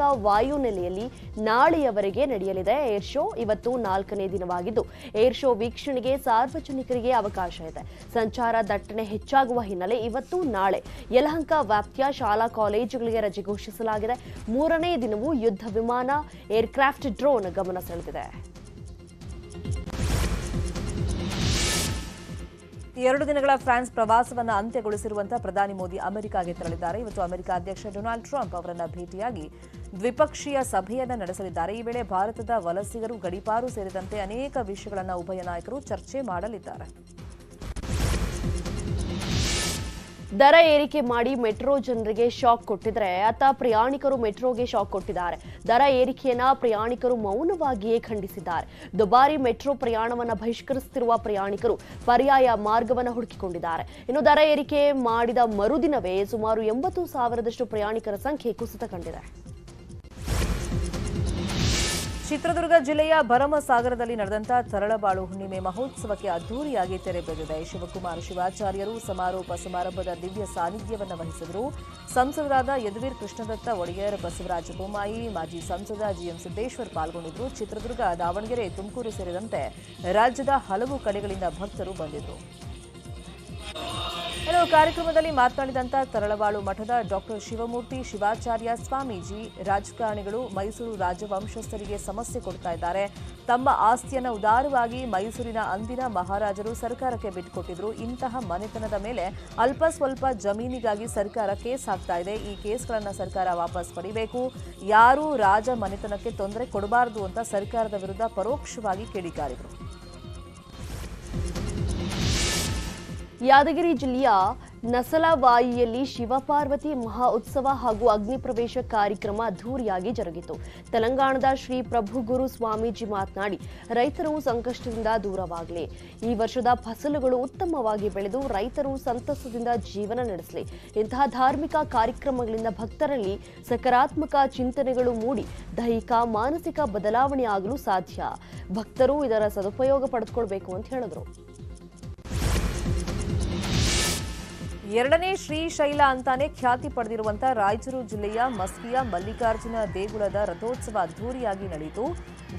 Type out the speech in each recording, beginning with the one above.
ವಾಯುನೆಲೆಯಲ್ಲಿ ನಾಳೆಯವರೆಗೆ ನಡೆಯಲಿದೆ air show. ಇವತ್ತು ನಾಲ್ಕನೇ ದಿನವಾಗಿದ್ದು, ಏರ್ ಶೋ ವೀಕ್ಷಣೆಗೆ ಸಾರ್ವಜನಿಕರಿಗೆ ಅವಕಾಶ ಇದೆ. ಸಂಚಾರ ದಟ್ಟಣೆ ಹೆಚ್ಚಾಗುವ ಹಿನ್ನೆಲೆ ಇವತ್ತು ನಾಳೆ ಯಲಹಂಕ ವ್ಯಾಪ್ತಿಯ ಶಾಲಾ ಕಾಲೇಜುಗಳಿಗೆ ರಜೆ ಘೋಷಿಸಲಾಗಿದೆ. ಮೂರನೇ ದಿನವೂ ಯುದ್ಧ ವಿಮಾನ, ಏರ್ಕ್ರಾಫ್ಟ್, ಡ್ರೋನ್ ಗಮನ ಸೆಳೆದಿದೆ. ಎರಡು ದಿನಗಳ ಫ್ರಾನ್ಸ್ ಪ್ರವಾಸವನ್ನು ಅಂತ್ಯಗೊಳಿಸಿರುವಂತಹ ಪ್ರಧಾನಿ ಮೋದಿ ಅಮೆರಿಕಾಗೆ ತೆರಳಿದ್ದಾರೆ. ಇವತ್ತು ಅಮೆರಿಕ ಅಧ್ಯಕ್ಷ ಡೊನಾಲ್ಡ್ ಟ್ರಂಪ್ ಅವರನ್ನು ಭೇಟಿಯಾಗಿ ದ್ವಿಪಕ್ಷೀಯ ಸಭೆಯನ್ನು ನಡೆಸಲಿದ್ದಾರೆ. ಈ ವೇಳೆ ಭಾರತದ ವಲಸಿಗರು ಗಡಿಪಾರು ಸೇರಿದಂತೆ ಅನೇಕ ವಿಷಯಗಳನ್ನು ಉಭಯ ನಾಯಕರು ಚರ್ಚೆ ಮಾಡಲಿದ್ದಾರೆ. ದರ ಏರಿಕೆ ಮಾಡಿ ಮೆಟ್ರೋ ಜನರಿಗೆ ಶಾಕ್ ಕೊಟ್ಟಿದ್ರೆ ಅತ್ತ ಪ್ರಯಾಣಿಕರು ಮೆಟ್ರೋಗೆ ಶಾಕ್ ಕೊಟ್ಟಿದ್ದಾರೆ. ದರ ಏರಿಕೆಯನ್ನ ಪ್ರಯಾಣಿಕರು ಮೌನವಾಗಿಯೇ ಖಂಡಿಸಿದ್ದಾರೆ. ದುಬಾರಿ ಮೆಟ್ರೋ ಪ್ರಯಾಣವನ್ನ ಬಹಿಷ್ಕರಿಸುತ್ತಿರುವ ಪ್ರಯಾಣಿಕರು ಪರ್ಯಾಯ ಮಾರ್ಗವನ್ನು ಹುಡುಕಿಕೊಂಡಿದ್ದಾರೆ. ಇನ್ನು ದರ ಏರಿಕೆ ಮಾಡಿದ ಮರುದಿನವೇ ಸುಮಾರು ಎಂಬತ್ತು ಸಾವಿರದಷ್ಟು ಪ್ರಯಾಣಿಕರ ಸಂಖ್ಯೆ ಕುಸಿತ ಕಂಡಿದೆ ಚಿತ್ರದುರ್ಗ ಜಿಲ್ಲೆಯ ಭರಮಸಾಗರದಲ್ಲಿ ನಡೆದಂತಹ ತರಳಬಾಳು ಹುಣ್ಣಿಮೆ ಮಹೋತ್ಸವಕ್ಕೆ ಅದ್ದೂರಿಯಾಗಿ ತೆರೆ ಬೀಳಿದೆ ಶಿವಕುಮಾರ ಶಿವಾಚಾರ್ಯರು ಸಮಾರೋಪ ಸಮಾರಂಭದ ದಿವ್ಯ ಸಾನ್ನಿಧ್ಯವನ್ನು ವಹಿಸಿದರು. ಸಂಸದರಾದ ಯದುವೀರ್ ಕೃಷ್ಣದತ್ತ ಒಡೆಯರ್ ಬಸವರಾಜ ಬೊಮ್ಮಾಯಿ, ಮಾಜಿ ಸಂಸದ ಜಿಎಂ ಸಿದ್ದೇಶ್ವರ್ ಪಾಲ್ಗೊಂಡಿದ್ದರು ಚಿತ್ರದುರ್ಗ ದಾವಣಗೆರೆ ತುಮಕೂರು ಸೇರಿದಂತೆ ರಾಜ್ಯದ ಹಲವು ಕಡೆಗಳಿಂದ ಭಕ್ತರು ಬಂದಿದ್ದರು ಇನ್ನು ಕಾರ್ಯಕ್ರಮದಲ್ಲಿ ಮಾತನಾಡಿದಂತ ತರಳಬಾಳು ಮಠದ ಡಾಕ್ಟರ್ ಶಿವಮೂರ್ತಿ ಶಿವಾಚಾರ್ಯ ಸ್ವಾಮೀಜಿ ರಾಜಕಾರಣಿಗಳು ಮೈಸೂರು ರಾಜವಂಶಸ್ಥರಿಗೆ ಸಮಸ್ಯೆ ಕೊಡ್ತಾ ಇದ್ದಾರೆ. ತಮ್ಮ ಆಸ್ತಿಯನ್ನು ಉದಾರವಾಗಿ ಮೈಸೂರಿನ ಅಂದಿನ ಮಹಾರಾಜರು ಸರ್ಕಾರಕ್ಕೆ ಬಿಟ್ಟುಕೊಟ್ಟಿದ್ರು. ಇಂತಹ ಮನೆತನದ ಮೇಲೆ ಅಲ್ಪ ಸ್ವಲ್ಪ ಜಮೀನಿಗಾಗಿ ಸರ್ಕಾರ ಕೇಸ್ ಹಾಕ್ತಾ ಇದೆ. ಈ ಕೇಸ್ಗಳನ್ನು ಸರ್ಕಾರ ವಾಪಸ್ ಪಡಿಬೇಕು. ಯಾರೂ ರಾಜ ಮನೆತನಕ್ಕೆ ತೊಂದರೆ ಕೊಡಬಾರದು ಅಂತ ಸರ್ಕಾರದ ವಿರುದ್ಧ ಪರೋಕ್ಷವಾಗಿ ಕಿಡಿಕಾರಿದರು ಯಾದಗಿರಿ ಜಿಲ್ಲೆಯ ನಸಲವಾಯಿಯಲ್ಲಿ ಶಿವಪಾರ್ವತಿ ಮಹಾ ಉತ್ಸವ ಹಾಗೂ ಅಗ್ನಿಪ್ರವೇಶ ಕಾರ್ಯಕ್ರಮ ಅದ್ದೂರಿಯಾಗಿ ಜರುಗಿತು. ತೆಲಂಗಾಣದ ಶ್ರೀ ಪ್ರಭು ಗುರು ಸ್ವಾಮೀಜಿ ಮಾತನಾಡಿ, ರೈತರು ಸಂಕಷ್ಟದಿಂದ ದೂರವಾಗಲಿ. ಈ ವರ್ಷದ ಫಸಲುಗಳು ಉತ್ತಮವಾಗಿ ಬೆಳೆದು ರೈತರು ಸಂತಸದಿಂದ ಜೀವನ ನಡೆಸಲಿ. ಇಂತಹ ಧಾರ್ಮಿಕ ಕಾರ್ಯಕ್ರಮಗಳಿಂದ ಭಕ್ತರಲ್ಲಿ ಸಕಾರಾತ್ಮಕ ಚಿಂತನೆಗಳು ಮೂಡಿ, ದೈಹಿಕ, ಮಾನಸಿಕ ಬದಲಾವಣೆ ಆಗಲು ಸಾಧ್ಯ. ಭಕ್ತರು ಇದರ ಸದುಪಯೋಗ ಪಡೆದುಕೊಳ್ಬೇಕು ಅಂತ ಹೇಳಿದ್ರು. ಎರಡನೇ ಶ್ರೀಶೈಲ ಅಂತಾನೆ ಖ್ಯಾತಿ ಪಡೆದಿರುವಂತಹ ರಾಯಚೂರು ಜಿಲ್ಲೆಯ ಮಸ್ಕಿಯ ಮಲ್ಲಿಕಾರ್ಜುನ ದೇಗುಲದ ರಥೋತ್ಸವ ಅದ್ದೂರಿಯಾಗಿ ನಡೆಯಿತು.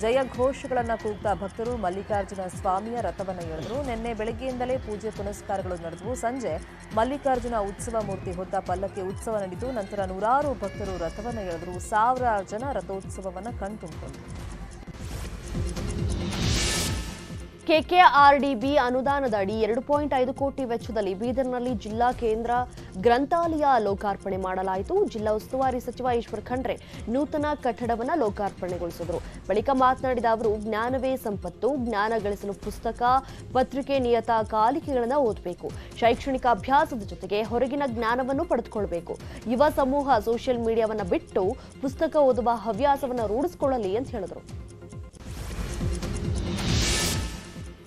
ಜಯ ಘೋಷಗಳನ್ನು ಕೂಗ್ತಾ ಭಕ್ತರು ಮಲ್ಲಿಕಾರ್ಜುನ ಸ್ವಾಮಿಯ ರಥವನ್ನು ಎಳೆದರು. ನಿನ್ನೆ ಬೆಳಗ್ಗೆಯಿಂದಲೇ ಪೂಜೆ ಪುನಸ್ಕಾರಗಳು ನಡೆದವು. ಸಂಜೆ ಮಲ್ಲಿಕಾರ್ಜುನ ಉತ್ಸವ ಮೂರ್ತಿ ಹೊತ್ತ ಪಲ್ಲಕ್ಕಿ ಉತ್ಸವ ನಡೆಯಿತು ನಂತರ ನೂರಾರು ಭಕ್ತರು ರಥವನ್ನು ಎಳೆದರು. ಸಾವಿರಾರು ಜನ ರಥೋತ್ಸವವನ್ನು ಕಣ್ತುಂಬಿಕೊಂಡರು. ಕೆಕೆಆರ್ಡಿಬಿ ಅನುದಾನದಡಿ ಎರಡು ಪಾಯಿಂಟ್ ಐದು ಕೋಟಿ ವೆಚ್ಚದಲ್ಲಿ ಬೀದರ್ನಲ್ಲಿ ಜಿಲ್ಲಾ ಕೇಂದ್ರ ಗ್ರಂಥಾಲಯ ಲೋಕಾರ್ಪಣೆ ಮಾಡಲಾಯಿತು. ಜಿಲ್ಲಾ ಉಸ್ತುವಾರಿ ಸಚಿವ ಈಶ್ವರ್ ಖಂಡ್ರೆ ನೂತನ ಕಟ್ಟಡವನ್ನು ಲೋಕಾರ್ಪಣೆಗೊಳಿಸಿದರು. ಬಳಿಕ ಮಾತನಾಡಿದ ಅವರು, ಜ್ಞಾನವೇ ಸಂಪತ್ತು, ಜ್ಞಾನ ಗಳಿಸಲು ಪುಸ್ತಕ, ಪತ್ರಿಕೆ ನಿಯತ ಕಾಲಿಕೆಗಳನ್ನು ಓದಬೇಕು. ಶೈಕ್ಷಣಿಕ ಅಭ್ಯಾಸದ ಜೊತೆಗೆ ಹೊರಗಿನ ಜ್ಞಾನವನ್ನು ಪಡೆದುಕೊಳ್ಳಬೇಕು ಯುವ ಸಮೂಹ ಸೋಷಿಯಲ್ ಮೀಡಿಯಾವನ್ನು ಬಿಟ್ಟು ಪುಸ್ತಕ ಓದುವ ಹವ್ಯಾಸವನ್ನು ರೂಢಿಸಿಕೊಳ್ಳಲಿ ಅಂತ ಹೇಳಿದರು.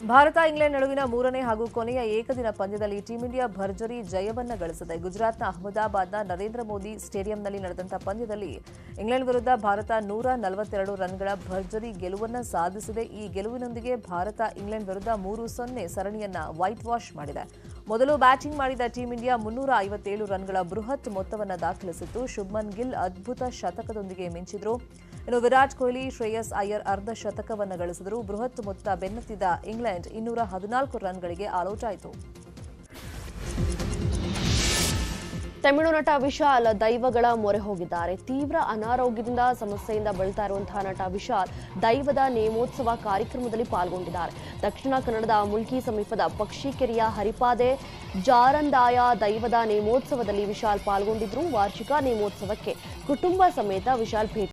ಭಾರತ, ಇಂಗ್ಲೆಂಡ್ ನಡುವಿನ ಮೂರನೇ ಹಾಗೂ ಕೊನೆಯ ಏಕದಿನ ಪಂದ್ಯದಲ್ಲಿ ಟೀಂ ಇಂಡಿಯಾ ಭರ್ಜರಿ ಜಯವನ್ನ ಗಳಿಸಿದೆ. ಗುಜರಾತ್ನ ಅಹಮದಾಬಾದ್ನ ನರೇಂದ್ರ ಮೋದಿ ಸ್ಟೇಡಿಯಂನಲ್ಲಿ ನಡೆದಂತಹ ಪಂದ್ಯದಲ್ಲಿ ಇಂಗ್ಲೆಂಡ್ ವಿರುದ್ಧ ಭಾರತ ನೂರ ನಲವತ್ತೆರಡು ರನ್ಗಳ ಭರ್ಜರಿ ಗೆಲುವನ್ನ ಸಾಧಿಸಿದೆ. ಈ ಗೆಲುವಿನೊಂದಿಗೆ ಭಾರತ, ಇಂಗ್ಲೆಂಡ್ ವಿರುದ್ಧ ಮೂರು ಸೊನ್ನೆ ಸರಣಿಯನ್ನ ವೈಟ್ ವಾಶ್ ಮಾಡಿದೆ. ಮೊದಲು ಬ್ಯಾಟಿಂಗ್ ಮಾಡಿದ ಟೀಂ ಇಂಡಿಯಾ ಮುನ್ನೂರ ಐವತ್ತೇಳು ರನ್ಗಳ ಬೃಹತ್ ಮೊತ್ತವನ್ನು ದಾಖಲಿಸಿತ್ತು. ಶುಭ್ಮನ್ ಗಿಲ್ ಅದ್ಭುತ ಶತಕದೊಂದಿಗೆ ಮಿಂಚಿದ್ರು. ಇನ್ನು ವಿರಾಟ್ ಕೊಹ್ಲಿ, ಶ್ರೇಯಸ್ ಅಯ್ಯರ್ ಅರ್ಧ ಶತಕವನ್ನು ಗಳಿಸಿದರು. ಬೃಹತ್ ಮೊತ್ತ ಬೆನ್ನತ್ತಿದ ಇಂಗ್ಲೆಂಡ್ ಇನ್ನೂರ ಹದಿನಾಲ್ಕು ರನ್ಗಳಿಗೆ ಆಲೌಟ್ ಆಯಿತು ತಮಿಳು ನಟ ವಿಶಾಲ್ ದೈವಗಳ ಮೊರೆ ಹೋಗಿದ್ದಾರೆ. ತೀವ್ರ ಅನಾರೋಗ್ಯದಿಂದ ಸಮಸ್ಯೆಯಿಂದ ಬಳಲ್ತಾ ಇರುವಂತಹ ನಟ ವಿಶಾಲ್ ದೈವದ ನೇಮೋತ್ಸವ ಕಾರ್ಯಕ್ರಮದಲ್ಲಿ ಪಾಲ್ಗೊಂಡಿದ್ದಾರೆ. ದಕ್ಷಿಣ ಕನ್ನಡದ ಮುಲ್ಕಿ ಸಮೀಪದ ಪಕ್ಷಿಕೆರೆಯ ಹರಿಪಾದೆ ಜಾರಂದಾಯ ದೈವದ ನೇಮೋತ್ಸವದಲ್ಲಿ ವಿಶಾಲ್ ಪಾಲ್ಗೊಂಡಿದ್ರು ವಾರ್ಷಿಕ ನೇಮೋತ್ಸವಕ್ಕೆ ಕುಟುಂಬ ಸಮೇತ ವಿಶಾಲ್ ಭೇಟಿ